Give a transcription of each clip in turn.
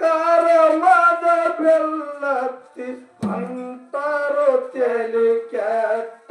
ಕರಮದ ಬೆಲ್ಲತ್ತಿ ಅಂತರು ತೆಲಿ ಕೆಟ್ಟ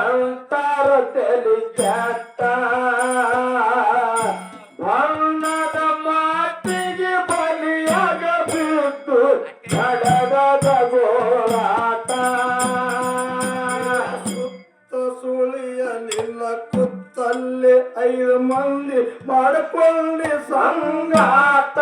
ಅಂತಾರ ತಲೆ ಕ್ಯಾಟ ವರ್ಣದ ಮಾತಿಗೆ ಬಲಿಯಾಗ ಬಿದ್ದು ನಡೆದ ಸುತ್ತ ಸುಳಿಯ ನಿಲ್ಲ ಕುತ್ತಲ್ಲಿ ಐದು ಮಂದಿ ಮಾಡಿಕೊಳ್ಳಿ ಸಂಗಾತ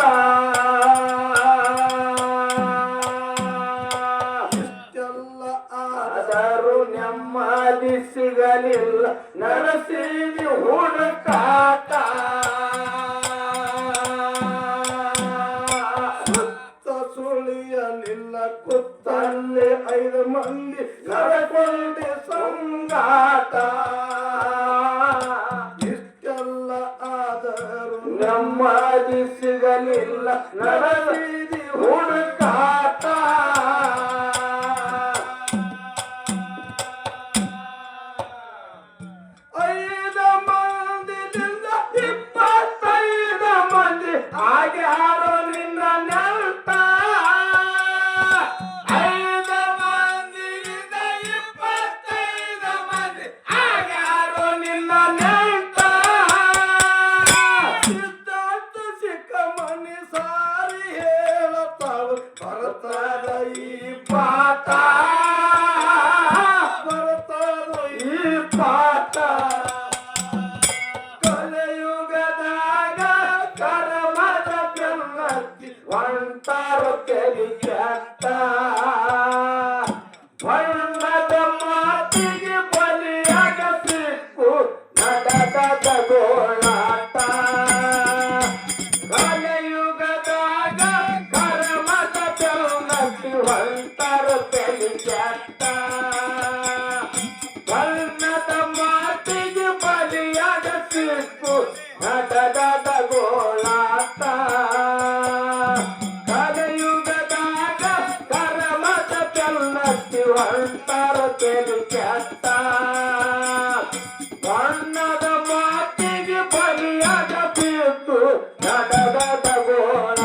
ಸಾರಕ್ಕರಿಗೆ ಅಂತ ಬಣ್ಣದ ಮಾತಿಗೆ ಬಲಿಯಾಗ ಸಿಕ್ಕು ನಡದ ಕಲಿಯುಗದಾಗ ಕರ್ಮದ ಬೆಳನಟ್ಟಿ ಹೊಂತರ ಬೆಳಿಗ್ಯಾಂತ ಬಣ್ಣ দাদা দাদা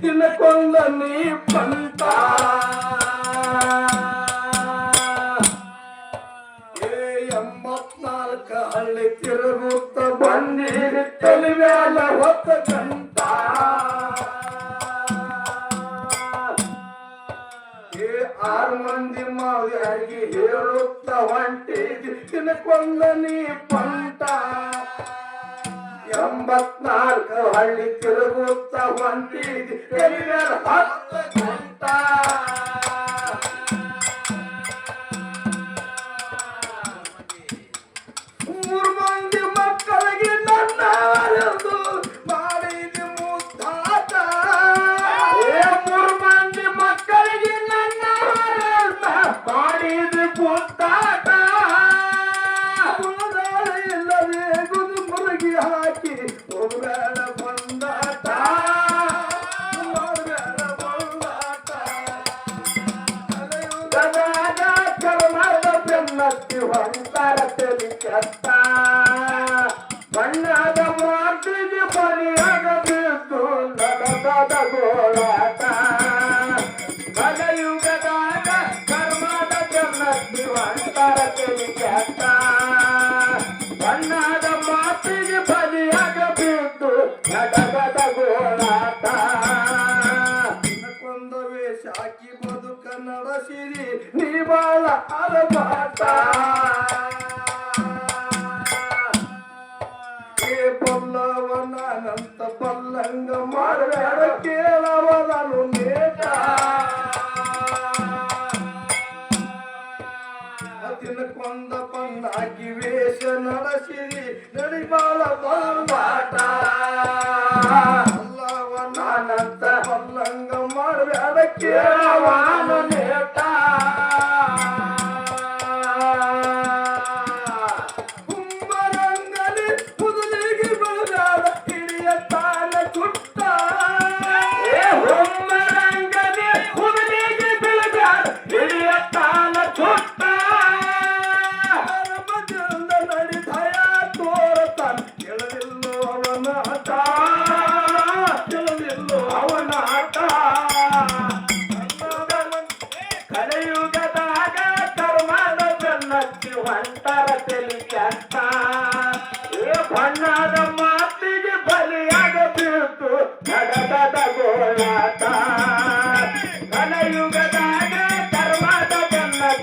తినకొందని ಏ, ಎಂಬತ್ನಾಲ್ಕ ಹಳ್ಳಿ ತಿರುಗುತ್ತ ಬಂದಿರಿ ತಲಿಮ್ಯಾಲ ಹೊತ್ತ ಗಂಟ. ಏ, ಆರ್ ಮಂದಿ ಮಾವ್ಯಾಗಿ ಹೇಳುತ್ತ ಹೊಂಟಿದಿ ತಿನಕೊಂದ ನೀ ಪಂಟ. ಎಂಬತ್ನಾಲ್ಕು ಹಳ್ಳಿ ತಿರುಗುತ್ತ ಹೊಂದಿದೆ ಹತ್ತು ಗಂಟ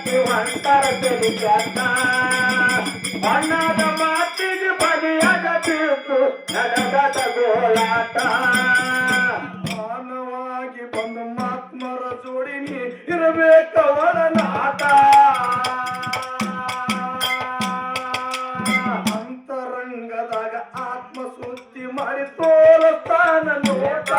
ಶಿವಂತರ ತಿಳಿಯತ್ತ ಅಣ್ಣದ ಮಾತಿಗೆ ಬಗೆಯದ ಬೇಕು ನನಗದ ಗೋಳಾಟ. ಮಾನವಾಗಿ ಬಂದು ಮಾತ್ಮರ ಜೋಡಿನಿ ಇರಬೇಕವಳ ನಾಟ ಅಂತರಂಗದಾಗ ಆತ್ಮ ಸುದ್ದಿ ಮಾಡಿ ತೋರುತ್ತಾನ ನೋಟ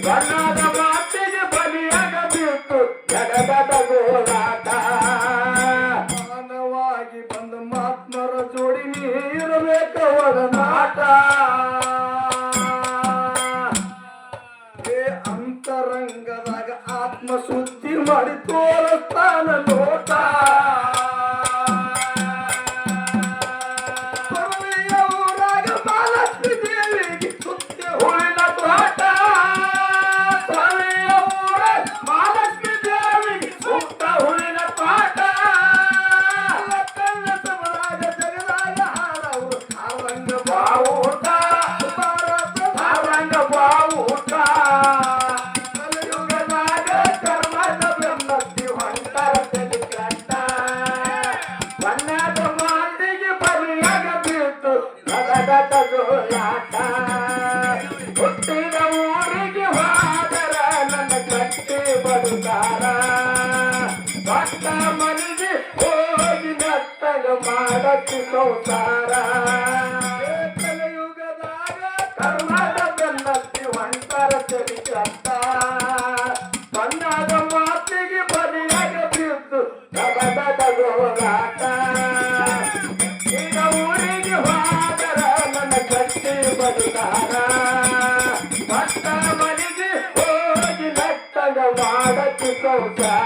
Vai nada! ಮಾಡತಿ ಸಂಸಾರ ಕಲಿಯುಗದಾಗ ಬೆನ್ನತ್ತಿ ಹೊಂಟರ ಚರಿಕತ್ತ ಬಂದಾಗ ಮಾತಿಗೆ ಬಲಿಯಾಗ ಬಿದ್ದು ಕಬಡದ ಗೋಲಾಟ ಈಗ ಊರಿಗೆ ಹೋದರ ನನ್ನ ಕಟ್ಟಿ ಮನೆಗೆ ಹೋಗಿ ನಟ್ಟಗ ಮಾಡತಿ ಸಂಸಾರ